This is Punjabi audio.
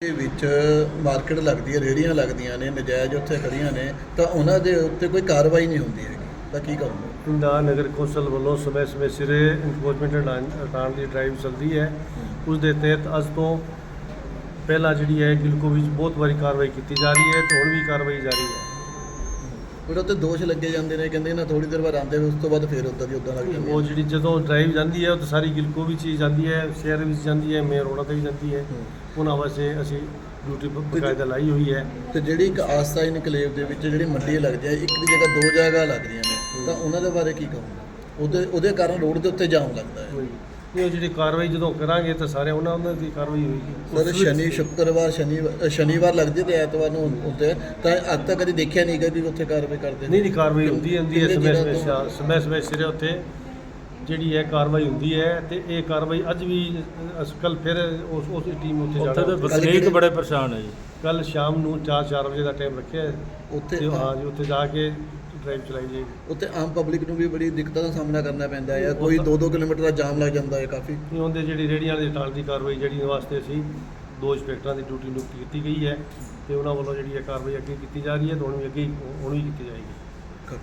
ਦੇ ਵਿੱਚ ਮਾਰਕੀਟ ਲੱਗਦੀ ਹੈ ਰੇਹੜੀਆਂ ਲੱਗਦੀਆਂ ਨੇ ਨਜਾਇਜ਼ ਉੱਥੇ ਖੜੀਆਂ ਨੇ ਤਾਂ ਉਹਨਾਂ ਦੇ ਉੱਤੇ ਕੋਈ ਕਾਰਵਾਈ ਨਹੀਂ ਹੁੰਦੀ ਹੈਗੀ। ਤਾਂ ਕੀ ਕਰੂੰਗਾ ਪਿੰਡਾ ਨਗਰ ਕੌਂਸਲ ਵੱਲੋਂ ਸਮੇਂ ਸਮੇਂ ਸਿਰੇ ਇਨਫੋਰਸਮੈਂਟ ਹਟਾਉਣ ਦੀ ਡਰਾਈਵ ਚੱਲਦੀ ਹੈ। ਉਸ ਦੇ ਤਹਿਤ ਅੱਜ ਤੋਂ ਪਹਿਲਾਂ ਜਿਹੜੀ ਹੈ ਗਿਲਕੋ ਵਿੱਚ ਬਹੁਤ ਵਾਰੀ ਕਾਰਵਾਈ ਕੀਤੀ ਜਾ ਰਹੀ ਹੈ ਤੇ ਹੁਣ ਵੀ ਕਾਰਵਾਈ ਜਾਰੀ ਹੈ। ਫਿਰ ਉੱਤੇ ਦੋਸ਼ ਲੱਗੇ ਜਾਂਦੇ ਨੇ ਕਹਿੰਦੇ ਨਾ ਥੋੜੀ ਦੇਰ ਬਾਅਦ ਆਉਂਦੇ ਉਸ ਤੋਂ ਬਾਅਦ ਫਿਰ ਉੱਦਾਂ ਦੀ ਉੱਦਾਂ ਲੱਗ ਜਾਂਦੀ ਉਹ ਜਿਹੜੀ ਜਦੋਂ ਡਰਾਈਵ ਜਾਂਦੀ ਹੈ ਉਹ ਤਾਂ ਸਾਰੀ ਗਿਲਕੋ ਵਿੱਚ ਹੀ ਜਾਂਦੀ ਹੈ ਸ਼ਹਿਰ ਵਿੱਚ ਜਾਂਦੀ ਹੈ ਮੇਨ ਰੋਡਾਂ ਤੇ ਵੀ ਜਾਂਦੀ ਹੈ। ਉਹਨਾਂ ਵਾਸਤੇ ਅਸੀਂ ਡਿਊਟੀ ਬਕਾਇਦਾ ਲਾਈ ਹੋਈ ਹੈ। ਤੇ ਜਿਹੜੀ ਇੱਕ ਆਸਤਾ ਇਨਕਲੇਵ ਦੇ ਵਿੱਚ ਜਿਹੜੀ ਮੰਡੀ ਲੱਗਦੀਆਂ ਇੱਕ ਦੀ ਜਗ੍ਹਾ ਦੋ ਜਗ੍ਹਾ ਲੱਗ ਰਹੀਆਂ ਨੇ ਤਾਂ ਉਹਨਾਂ ਦੇ ਬਾਰੇ ਕੀ ਕਹੂੰਗਾ? ਉਹਦੇ ਉਹਦੇ ਕਾਰਨ ਰੋਡ ਦੇ ਉੱਤੇ ਜਾਮ ਲੱਗਦਾ ਹੈ। ਇਹ ਜਿਹੜੀ ਕਾਰਵਾਈ ਜਦੋਂ ਕਰਾਂਗੇ ਤਾਂ ਸਾਰੇ ਉਹਨਾਂ ਉਹਨਾਂ ਦੀ ਕਾਰਵਾਈ ਹੋਏਗੀ। ਸਰ ਸ਼ਨੀ ਸ਼ੁੱਕਰਵਾਰ ਸ਼ਨੀਵਾਰ ਸ਼ਨੀਵਾਰ ਲੱਗਦੀ ਤੇ ਐਤਵਾਰ ਨੂੰ ਹੁੰਦੇ ਤਾਂ ਅੱਜ ਤੱਕ ਕਦੀ ਦੇਖਿਆ ਨਹੀਂ ਵੀ ਉੱਥੇ ਕਾਰਵਾਈ ਕਰਦੇ ਨਹੀਂ ਨਹੀਂ ਕਾਰਵਾਈ ਹੁੰਦੀ ਹੁੰਦੀ ਹੈ ਸਮੇਂ ਸਮੇਂ ਸਮੇਂ ਸਮੇਂ ਸਿਰੇ ਉੱਥੇ ਜਿਹੜੀ ਹੈ ਕਾਰਵਾਈ ਹੁੰਦੀ ਹੈ ਤੇ ਇਹ ਕਾਰਵਾਈ ਅੱਜ ਵੀ ਕੱਲ ਫਿਰ ਉਸ ਉਸ ਟੀਮ ਉੱਥੇ ਉੱਥੇ ਜਾਣਾ ਦੇ ਵਸਨੀਕ ਬੜੇ ਪਰੇਸ਼ਾਨ ਹੈ ਜੀ। ਕੱਲ ਸ਼ਾਮ ਨੂੰ 4-4 ਵਜੇ ਦਾ ਟਾਈਮ ਰੱਖਿਆ ਹੈ। ਉੱਥੇ ਹਾਂ ਜੀ ਉੱਥੇ ਜਾ ਕੇ ਡਰਾਈਵ ਚਲਾਈ ਜਾਏਗੀ ਉੱਥੇ ਆਮ ਪਬਲਿਕ ਨੂੰ ਵੀ ਬੜੀ ਦਿੱਕਤਾਂ ਦਾ ਸਾਹਮਣਾ ਕਰਨਾ ਪੈਂਦਾ ਹੈ। ਕੋਈ 2-2 ਕਿਲੋਮੀਟਰ ਦਾ ਜਾਮ ਲੱਗ ਜਾਂਦਾ ਹੈ ਕਾਫੀ। ਇਹ ਉਹਦੇ ਜਿਹੜੀ ਰੇਹੜੀਆਂ ਵਾਲੇ ਟਾਲ ਦੀ ਕਾਰਵਾਈ ਜਿਹੜੀ ਵਾਸਤੇ ਅਸੀਂ ਦੋ ਇੰਸਪੈਕਟਰਾਂ ਦੀ ਡਿਊਟੀ ਨਿਯੁਕਤ ਕੀਤੀ ਗਈ ਹੈ ਤੇ ਉਹਨਾਂ ਵੱਲੋਂ ਜਿਹੜੀ ਹੈ ਕਾਰਵਾਈ ਅੱਗੇ ਕੀਤੀ ਜਾ ਰਹੀ ਹੈ ਤੇ ਹੁਣ ਵੀ ਅੱਗੇ ਹੁਣ ਵੀ ਕੀਤੀ ਜਾਏਗੀ।